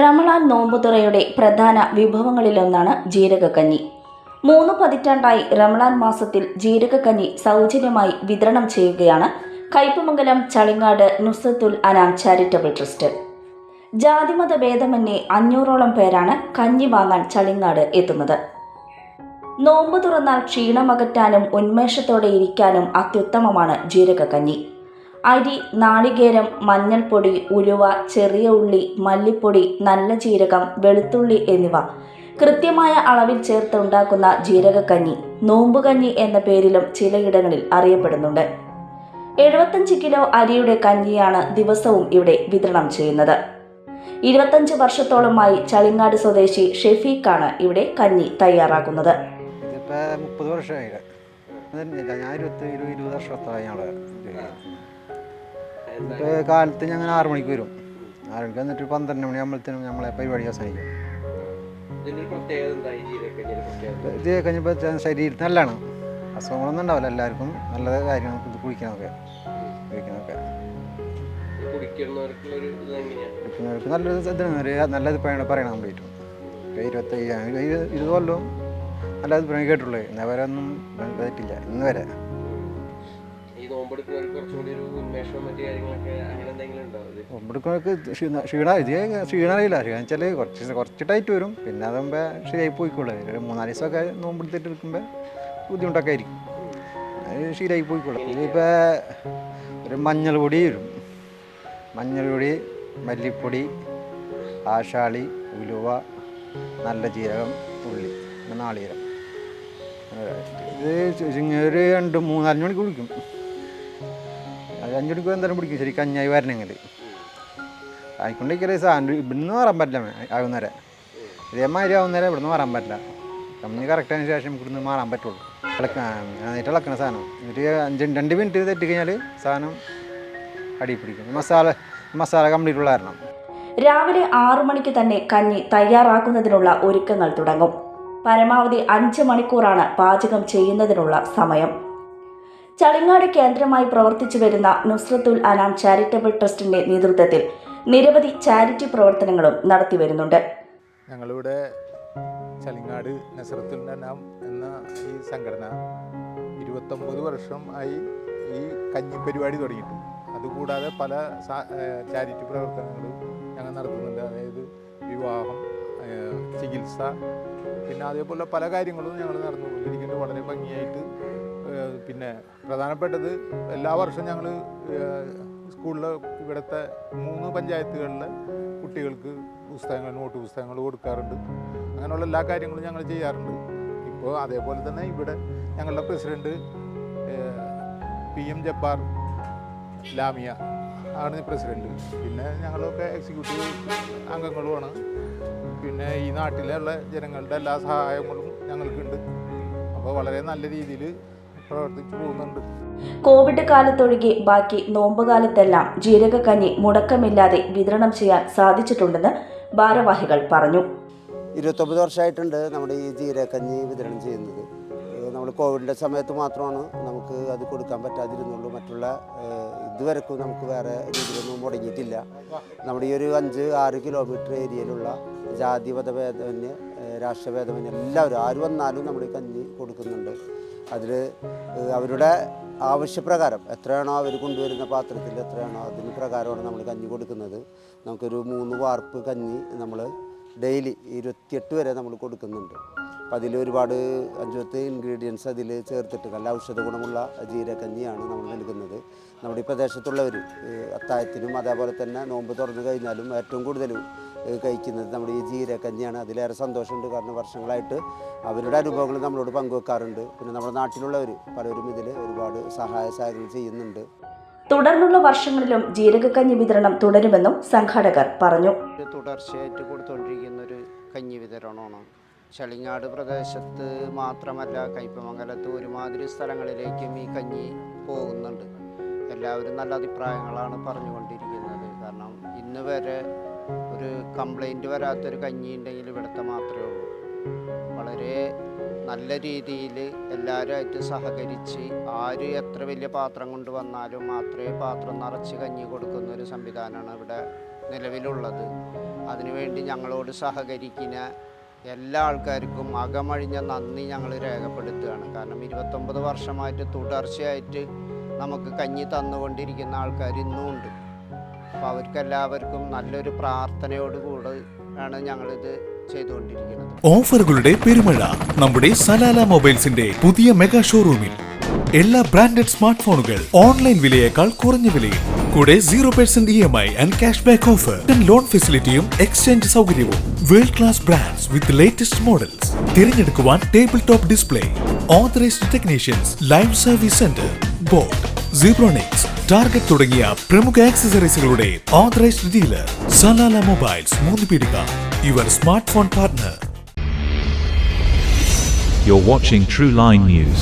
റമളാൻ നോമ്പുതുറയുടെ പ്രധാന വിഭവങ്ങളിലൊന്നാണ് ജീരകക്കഞ്ഞി. മൂന്ന് പതിറ്റാണ്ടായി റമളാൻ മാസത്തിൽ ജീരകക്കഞ്ഞി സൗജന്യമായി വിതരണം ചെയ്യുകയാണ് കയ്പമംഗലം ചളിങ്ങാട് നുസത്തുൽ അനാം ചാരിറ്റബിൾ ട്രസ്റ്റ്. ജാതിമത ഭേദമന്യേ അഞ്ഞൂറോളം പേരാണ് കഞ്ഞി വാങ്ങാൻ ചളിങ്ങാട് എത്തുന്നത്. നോമ്പ് തുറന്നാൽ ക്ഷീണമകറ്റാനും ഉന്മേഷത്തോടെ ഇരിക്കാനും അത്യുത്തമമാണ് ജീരകക്കഞ്ഞി. അരി നാളികേരം മഞ്ഞൾപ്പൊടി ഉലുവ ചെറിയ ഉള്ളി മല്ലിപ്പൊടി നല്ല ജീരകം വെളുത്തുള്ളി എന്നിവ. കൃത്യമായ അളവിൽ ചേർത്ത് ഉണ്ടാക്കുന്ന ജീരകക്കഞ്ഞി നോമ്പുകഞ്ഞി എന്ന പേരിലും ചിലയിടങ്ങളിൽ അറിയപ്പെടുന്നുണ്ട്. എഴുപത്തഞ്ച് കിലോ അരിയുടെ കഞ്ഞിയാണ് ദിവസവും ഇവിടെ വിതരണം ചെയ്യുന്നത്. ഇരുപത്തഞ്ച് വർഷത്തോളമായി ചളിങ്ങാട് സ്വദേശി ഷെഫീഖാണ് ഇവിടെ കഞ്ഞി തയ്യാറാക്കുന്നത്. മുപ്പത് വർഷമായി. ഞാൻ ഇരുപത്തി ഇരുപത് വർഷത്തായി ഞങ്ങൾ ഇപ്പോൾ കാലത്ത് ഞങ്ങൾ ആറു മണിക്ക് വരും. ആറ് മണിക്ക് വന്നിട്ട് പന്ത്രണ്ട് മണി ആകുമ്പോഴത്തേനും നമ്മളെ പരിപാടി അവസാനിക്കും ഇത് കഴിഞ്ഞപ്പോൾ ശരീരത്തിന് നല്ലതാണ്. അസുഖങ്ങളൊന്നും ഉണ്ടാവില്ല. എല്ലാവർക്കും നല്ല കാര്യമാണ് ഇത് ഇത് എങ്ങനെയാണ് കുടിക്കുന്നവർക്ക് നല്ലൊരു ഇതാണ്. ഒരു നല്ല അഭിപ്രായമാണ് പറയണം കംപ്ലീറ്റും ഇപ്പോൾ ഇരുപത്തി ഇരുപത് കൊല്ലവും നല്ല അഭിപ്രായം കേട്ടുള്ളൂ ഇന്നേ വരെ ഒന്നും പറ്റില്ല ഇന്ന് വരെ. ഈ നോമ്പെടുക്കുന്നവർക്ക് കുറച്ചുകൂടി ഒരു ഇവിടേക്ക് ക്ഷീണ ക്ഷീണ ഇത് ക്ഷീണം അറിയില്ല ക്ഷീണം കുറച്ച് കുറച്ച് ടൈറ്റ് വരും. പിന്നെ അതാകുമ്പോൾ ശരിയായി പോയിക്കോളൂ. ഒരു മൂന്നാൽ ദിവസമൊക്കെ നോമ്പെടുത്തിട്ട് എടുക്കുമ്പോൾ ബുദ്ധിമുട്ടൊക്കെ ആയിരിക്കും. അത് ശരിയായി പോയിക്കോളൂ. ഇതിപ്പോൾ ഒരു മഞ്ഞൾ പൊടി വരും. മഞ്ഞൾ പൊടി മല്ലിപ്പൊടി ആശാളി ഉലുവ നല്ല ജീരകം ഉള്ളി നാളികേരം. ഇത് ഒരു രണ്ട് മൂന്നാൽ മണിക്ക് കുടിക്കും. അത് അഞ്ച് മണിക്ക് എന്തായാലും പിടിക്കും ശരി കഞ്ഞായി വരണമെങ്കിൽ. ആയിക്കൊണ്ടിരിക്കലേ സാധനം ഇവിടുന്ന് മാറാൻ പറ്റില്ല. ആകുന്നേരെ ഇതേമാതിരി ആവുന്നേരം ഇവിടുന്ന് മാറാൻ പറ്റില്ല. കമ്പനി കറക്റ്റ് ആയതിനു ശേഷം ഇവിടുന്ന് മാറാൻ പറ്റുള്ളൂ. എന്നിട്ട് ഇളക്കണ സാധനം. എന്നിട്ട് അഞ്ച് രണ്ട് മിനിറ്റ് തെറ്റി കഴിഞ്ഞാൽ സാധനം അടി പിടിക്കും. മസാല മസാല കംപ്ലീറ്റ് ഉള്ള രാവിലെ ആറു മണിക്ക് തന്നെ കഞ്ഞി തയ്യാറാക്കുന്നതിനുള്ള ഒരുക്കങ്ങൾ തുടങ്ങും. പരമാവധി അഞ്ച് മണിക്കൂറാണ് പാചകം ചെയ്യുന്നതിനുള്ള സമയം. ചളിങ്ങാട് കേന്ദ്രമായി പ്രവർത്തിച്ചു വരുന്ന നുസ്രത്തുൽ അനാം ചാരിറ്റബിൾ ട്രസ്റ്റിന്റെ നേതൃത്വത്തിൽ നിരവധി ചാരിറ്റി പ്രവർത്തനങ്ങളും നടത്തി വരുന്നുണ്ട്. ഞങ്ങളിവിടെ ചളിങ്ങാട് നസറത്തുൽ അനാം എന്ന ഈ സംഘടന ഇരുപത്തൊമ്പത് വർഷം ആയി ഈ കഞ്ഞി പരിപാടി തുടങ്ങിയിട്ടുണ്ട്. അതുകൂടാതെ പല ചാരിറ്റി പ്രവർത്തനങ്ങളും ഞങ്ങൾ നടത്തുന്നുണ്ട്. അതായത് വിവാഹം ചികിത്സ പിന്നെ അതേപോലെ പല കാര്യങ്ങളും ഞങ്ങൾ നടന്നുകൊണ്ടിരിക്കുന്നത് വളരെ ഭംഗിയായിട്ട് പിന്നെ പ്രധാനപ്പെട്ടത് എല്ലാ വർഷവും ഞങ്ങൾ സ്കൂളിൽ ഇവിടുത്തെ മൂന്ന് പഞ്ചായത്തുകളിലെ കുട്ടികൾക്ക് പുസ്തകങ്ങൾ നോട്ട് പുസ്തകങ്ങൾ കൊടുക്കാറുണ്ട്. അങ്ങനെയുള്ള എല്ലാ കാര്യങ്ങളും ഞങ്ങൾ ചെയ്യാറുണ്ട്. ഇപ്പോൾ അതേപോലെ തന്നെ ഇവിടെ ഞങ്ങളുടെ president P M Jabbar Lamiya ആണ് പ്രസിഡന്റ് പിന്നെ ഞങ്ങളൊക്കെ എക്സിക്യൂട്ടീവ് അംഗങ്ങളുമാണ്. പിന്നെ ഈ നാട്ടിലുള്ള ജനങ്ങളുടെ എല്ലാ സഹായങ്ങളും ഞങ്ങൾക്കുണ്ട്. അപ്പോൾ വളരെ നല്ല രീതിയിൽ പ്രവർത്തിച്ചു പോകുന്നുണ്ട്. കോവിഡ് കാലത്തൊഴികെ ബാക്കി നോമ്പുകാലത്തെല്ലാം ജീരകക്കഞ്ഞി മുടക്കമില്ലാതെ വിതരണം ചെയ്യാൻ സാധിച്ചിട്ടുണ്ടെന്ന് ഭാരവാഹികൾ പറഞ്ഞു. ഇരുപത്തൊമ്പത് വർഷമായിട്ടുണ്ട് നമ്മുടെ ഈ ജീരകഞ്ഞി വിതരണം ചെയ്യുന്നത്. നമ്മൾ കോവിഡിന്റെ സമയത്ത് മാത്രമാണ് നമുക്ക് അത് കൊടുക്കാൻ പറ്റാതിരുന്നുള്ളൂ. മറ്റുള്ള ഇതുവരെക്കും നമുക്ക് വേറെ രീതിയിലൊന്നും മുടങ്ങിയിട്ടില്ല. നമ്മുടെ ഈ ഒരു അഞ്ച് ആറ് കിലോമീറ്റർ ഏരിയയിലുള്ള ജാതി മതഭേദമന്യ രാഷ്ട്രഭേദമന്യ രാഷ്ട്രഭേദമന്യേ എല്ലാവരും ആര് വന്നാലും നമ്മൾ കഞ്ഞി കൊടുക്കുന്നുണ്ട്. അതിൽ അവരുടെ ആവശ്യപ്രകാരം എത്രയാണോ അവർ കൊണ്ടുവരുന്ന പാത്രത്തിൽ എത്രയാണോ അതിന് പ്രകാരമാണ് നമ്മൾ കഞ്ഞി കൊടുക്കുന്നത്. നമുക്കൊരു മൂന്ന് വാർപ്പ് കഞ്ഞി നമ്മൾ ഡെയിലി ഇരുപത്തിയെട്ട് വരെ നമ്മൾ കൊടുക്കുന്നുണ്ട്. അപ്പം അതിൽ ഒരുപാട് അഞ്ചുപത്ത് ഇൻഗ്രീഡിയൻസ് അതിൽ ചേർത്തിട്ട് നല്ല ഔഷധ ഗുണമുള്ള ജീരകഞ്ഞിയാണ് നമ്മൾ നൽകുന്നത്. നമ്മുടെ ഈ പ്രദേശത്തുള്ളവർ അത്തായത്തിനും അതേപോലെ തന്നെ നോമ്പ് തുറന്നു കഴിഞ്ഞാലും ഏറ്റവും കൂടുതൽ കഴിക്കുന്നത് നമ്മുടെ ഈ ജീരകഞ്ഞിയാണ് അതിലേറെ സന്തോഷമുണ്ട്. കാരണം വർഷങ്ങളായിട്ട് അവരുടെ അനുഭവങ്ങൾ നമ്മളോട് പങ്കുവെക്കാറുണ്ട്. പിന്നെ നമ്മുടെ നാട്ടിലുള്ളവർ പലരും ഇതിൽ ഒരുപാട് സഹായ സഹകരണം ചെയ്യുന്നുണ്ട്. തുടർന്നുള്ള വർഷങ്ങളിലും ജീരകക്കഞ്ഞി വിതരണം തുടരുമെന്നും സംഘാടകർ പറഞ്ഞു. തുടർച്ചയായിട്ട് കൊടുത്തുകൊണ്ടിരിക്കുന്ന ഒരു കഞ്ഞി വിതരണമാണ്. ചളിങ്ങാട് പ്രദേശത്ത് മാത്രമല്ല കയ്പമംഗലത്ത് ഒരുമാതിരി സ്ഥലങ്ങളിലേക്കും ഈ കഞ്ഞി പോകുന്നുണ്ട്. എല്ലാവരും നല്ല അഭിപ്രായങ്ങളാണ് പറഞ്ഞുകൊണ്ടിരിക്കുന്നത്. കാരണം ഇന്ന് വരെ ഒരു കംപ്ലൈന്റ് വരാത്തൊരു കഞ്ഞി ഉണ്ടെങ്കിൽ ഇവിടുത്തെ മാത്രമേ ഉള്ളൂ. വളരെ നല്ല രീതിയിൽ എല്ലാവരുമായിട്ട് സഹകരിച്ച് ആര് എത്ര വലിയ പാത്രം കൊണ്ടുവന്നാലും മാത്രമേ പാത്രം നിറച്ച് കഞ്ഞി കൊടുക്കുന്ന ഒരു സംവിധാനമാണ് ഇവിടെ നിലവിലുള്ളത്. അതിനുവേണ്ടി ഞങ്ങളോട് സഹകരിക്കുന്ന എല്ലാ ആൾക്കാർക്കും അകമഴിഞ്ഞ നന്ദി ഞങ്ങൾ രേഖപ്പെടുത്തുകയാണ്. കാരണം ഇരുപത്തൊമ്പത് വർഷമായിട്ട് തുടർച്ചയായിട്ട് നമുക്ക് കഞ്ഞി തന്നുകൊണ്ടിരിക്കുന്ന ആൾക്കാർ ഇന്നും ഉണ്ട് അപ്പോൾ അവർക്കെല്ലാവർക്കും നല്ലൊരു പ്രാർത്ഥനയോടുകൂടി ആണ് ഞങ്ങളിത് ചെയ്തുകൊണ്ടിരിക്കുന്നത്. ഓഫറുകളുടെ പെരുമഴ നമ്മുടെ സലാല മൊബൈൽസിന്റെ പുതിയ മെഗാ ഷോറൂമിൽ. എല്ലാ ബ്രാൻഡഡ് സ്മാർട്ട് ഫോണുകൾ ഓൺലൈൻ വിലയേക്കാൾ കുറഞ്ഞ വിലയിൽ. കൂടെ zero percent E M I and cash back offer loan ഫെസിലിറ്റിയും exchange സൗകര്യവും. World class brands with latest models തിരഞ്ഞെടുക്കുവാൻ table top display authorised technicians live service centre boat Zebronics target തുടങ്ങിയ പ്രമുഖ ആക്സസറീസുകളുടെ authorised dealer Salala mobiles മൂന്ന് പീടിക your smart phone partner You're watching True Line News.